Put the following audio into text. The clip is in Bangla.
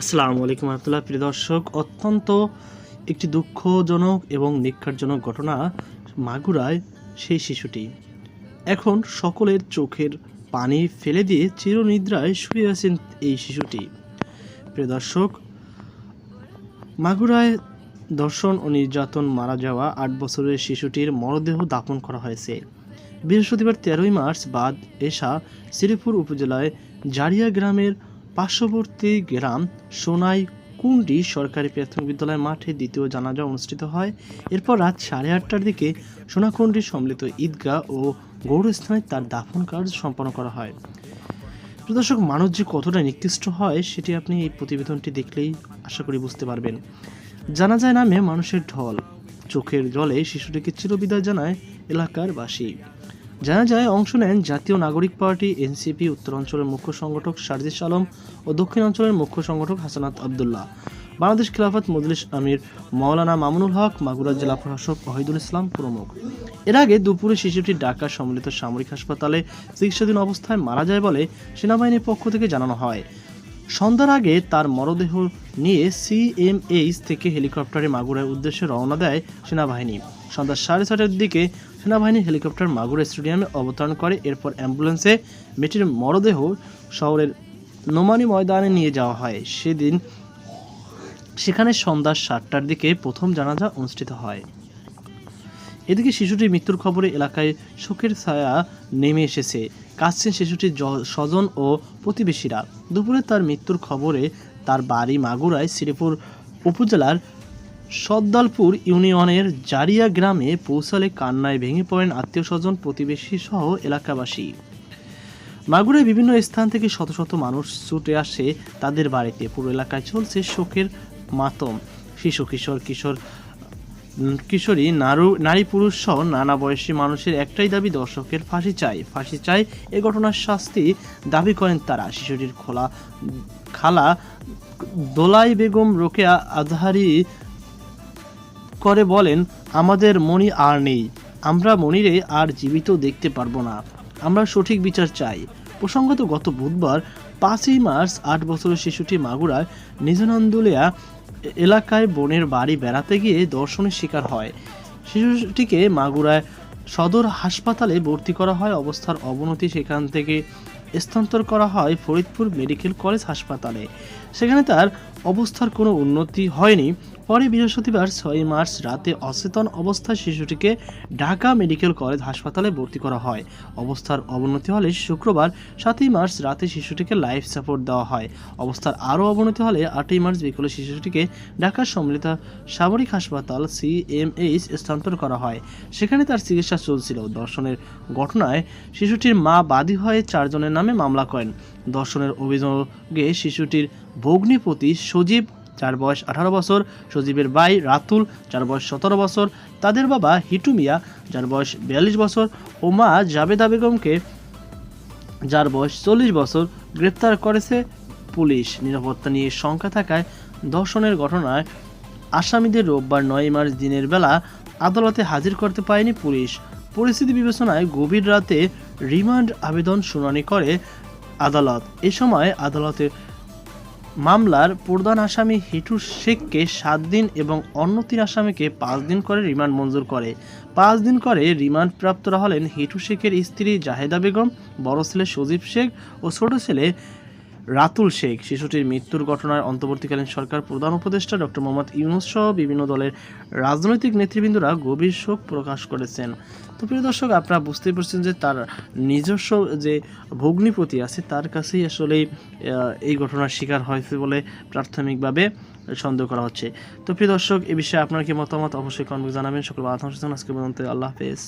আসসালামু আলাইকুম রহমতুল্লাহ। প্রিয় দর্শক, অত্যন্ত একটি দুঃখজনক এবং নিক্ষারজনক ঘটনা মাগুরায় সেই শিশুটি। এখন সকলের চোখের পানি ফেলে দিয়ে চিরনিদ্রায় শুয়ে আছেন এই শিশুটি। প্রিয় দর্শক, মাগুরায় দর্শন ও নির্যাতন মারা যাওয়া আট বছরের শিশুটির মরদেহ দাপন করা হয়েছে। বৃহস্পতিবার তেরোই মার্চ বাদ এশা শ্রীপুর উপজেলায় জারিয়া গ্রামের পার্শ্ববর্তী গ্রাম সোনাই কুন্ডি সরকারি প্রাথমিক বিদ্যালয়ের মাঠে দ্বিতীয় জানাজা অনুষ্ঠিত হয়। এরপর রাত সাড়ে আটটার দিকে সোনাকুণ্ডি সম্মিলিত ঈদগাহ ও গৌরস্থানে তার দাফন কার্য সম্পন্ন করা হয়। প্রিয় দর্শক মানুষ যে কতটা নিকৃষ্ট হয়, সেটি আপনি এই প্রতিবেদনটি দেখলেই আশা করি বুঝতে পারবেন। জানা যায় নামে মানুষের ঢল। চোখের জলে শিশুটিকে চিরবিদায় জানায় এলাকার বাসী জানা যায়, অংশ নেন জাতীয় নাগরিক পার্টি, এনসিপি উত্তরাঞ্চলের মুখ্য সংগঠক সারজিস আলম ও দক্ষিণাঞ্চলের মুখ্য সংগঠক হাসানাত আবদুল্লাহ। বাংলাদেশ খিলাফত মজলিস আমির মাওলানা মামুনুল হক, মাগুরা জেলা প্রশাসক ওহিদুল ইসলাম প্রমুখ। এর আগে দুপুরে শিশুটি ঢাকা সম্মিলিত সামরিক হাসপাতালে চিকিৎসাধীন অবস্থায় মারা যায় বলে সেনাবাহিনীর পক্ষ থেকে জানানো হয়। সন্ধ্যার আগে তার মরদেহ নিয়ে সিএমএইচ থেকে হেলিকপ্টারে মাগুরার উদ্দেশ্যে রওনা দেয় সেনাবাহিনী। সন্ধ্যা সাড়ে ছটার দিকে সেনাবাহিনী হেলিকপ্টার মাগুরা স্টেডিয়ামে অবতরণ করে, এরপর অ্যাম্বুলেন্সে মেয়েটির মরদেহ শহরের নোমানি ময়দানে নিয়ে যাওয়া হয়। সেদিন সেখানে সন্ধ্যা সাতটার দিকে প্রথম জানাজা অনুষ্ঠিত হয়। এদিকে শিশুটির মৃত্যুর খবরে এলাকায় শোকের ছায়া নেমে এসেছে। কাঁদছেন শিশুটির স্বজন ও প্রতিবেশীরা। দুপুরে তার মৃত্যুর খবরে তার বাড়ি মাগুরায় শ্রীপুর উপজেলার সদ্দালপুর ইউনিয়নের জারিয়া গ্রামে পৌঁছালে কান্নায় ভেঙে পড়েন আত্মীয় স্বজন প্রতিবেশী সহ এলাকাবাসী। মাগুরায় বিভিন্ন স্থান থেকে শত শত মানুষ ছুটে আসে তাদের বাড়িতে। পুরো এলাকায় চলছে শোকের মাতম। শিশু, কিশোর কিশোর কিশোরী নারু, নারী পুরুষ সহ নানা বয়সী মানুষের একটাই দাবি, দর্শকের ফাঁসি চাই। ফাঁসি চাই এ ঘটনার শাস্তি দাবি করেন তারা। শিশুটির খোলা খালা দোলাই বেগম রোকেয়া আজহারি করে বলেন, আমাদের মণি আর নেই। আমরা মনিরে আর জীবিত দেখতে পারব না। আমরা সঠিক বিচার চাই। প্রসঙ্গত গত বুধবার পাঁচই মার্চ আট বছরের শিশুটি মাগুরায় নিজনন্দুলিয়া এলাকায় বোনের বাড়ি বেড়াতে গিয়ে দর্শনের শিকার হয়। শিশুটিকে মাগুরায় সদর হাসপাতালে ভর্তি করা হয়। অবস্থার অবনতি সেখান থেকে স্থানান্তর করা হয় ফরিদপুর মেডিকেল কলেজ হাসপাতালে। সেখানে তার অবস্থার কোনো উন্নতি হয়নি। পরে বৃহস্পতিবার ছয় মার্চ রাতে অচেতন অবস্থায় শিশুটিকে ঢাকা মেডিকেল কলেজ হাসপাতালে ভর্তি করা হয়। অবস্থার অবনতি হলে শুক্রবার সাতই মার্চ রাতে শিশুটিকে লাইফ সাপোর্ট দেওয়া হয়। অবস্থার আরও অবনতি হলে আটই মার্চ বিকেলে শিশুটিকে ঢাকা সম্মিলিত সামরিক হাসপাতাল সিএমএইচ স্থানান্তর করা হয়। সেখানে তার চিকিৎসা চলছিল। দর্শনের ঘটনায় শিশুটির মা বাদী হয়ে চারজনের নামে মামলা করেন। দর্শনের অভিযোগে শিশুটির ভগ্নিপতি সজীব যার বয়স আঠারো বছর, সজীবের ভাই রাতুল যার বয়স সতেরো বছর, তাদের বাবা হিটু মিয়া যার বয়স বিয়াল্লিশ বছর ও মা জাবেদা বেগমকে যার বয়স চল্লিশ বছর গ্রেপ্তার করেছে পুলিশ। নিরাপত্তা নিয়ে শঙ্কা থাকায় ধর্ষণের ঘটনায় আসামিদের রোববার নয় মার্চ দিনের বেলা আদালতে হাজির করতে পারেনি পুলিশ। পরিস্থিতি বিবেচনায় গভীর রাতে রিমান্ড আবেদন শুনানি করে আদালত। এ সময় আদালতে মামলার প্রধান আসামি হিটু শেখকে সাত দিন এবং অন্য তিন আসামিকে পাঁচ দিন করে রিমান্ড মঞ্জুর করে। পাঁচ দিন করে রিমান্ড প্রাপ্তরা হলেন হিটু শেখের স্ত্রী জাহেদা বেগম, বড় ছেলে সজীব শেখ ও ছোট ছেলে রাতুল শেখ, শিশুটির মৃত্যুর ঘটনার অন্তর্বর্তীকালীন সরকার প্রধান উপদেষ্টা ডক্টর মোহাম্মদ ইউনুস সহ বিভিন্ন দলের রাজনৈতিক নেতৃবৃন্দরা গভীর শোক প্রকাশ করেছেন। তো প্রিয় দর্শক, আপনারা বুঝতেই পারছেন যে তার নিজস্ব যে ভগ্নিপতি আছে, তার কাছেই আসলে এই ঘটনার শিকার হয়েছে বলে প্রাথমিকভাবে সন্দেহ করা হচ্ছে। তো প্রিয় দর্শক, এ বিষয়ে আপনার কি মতামত? অবশ্যই কমেন্ট জানাবেন। সকল আত্মসচেতন আজকে পর্যন্ত আল্লাহ হাফেজ।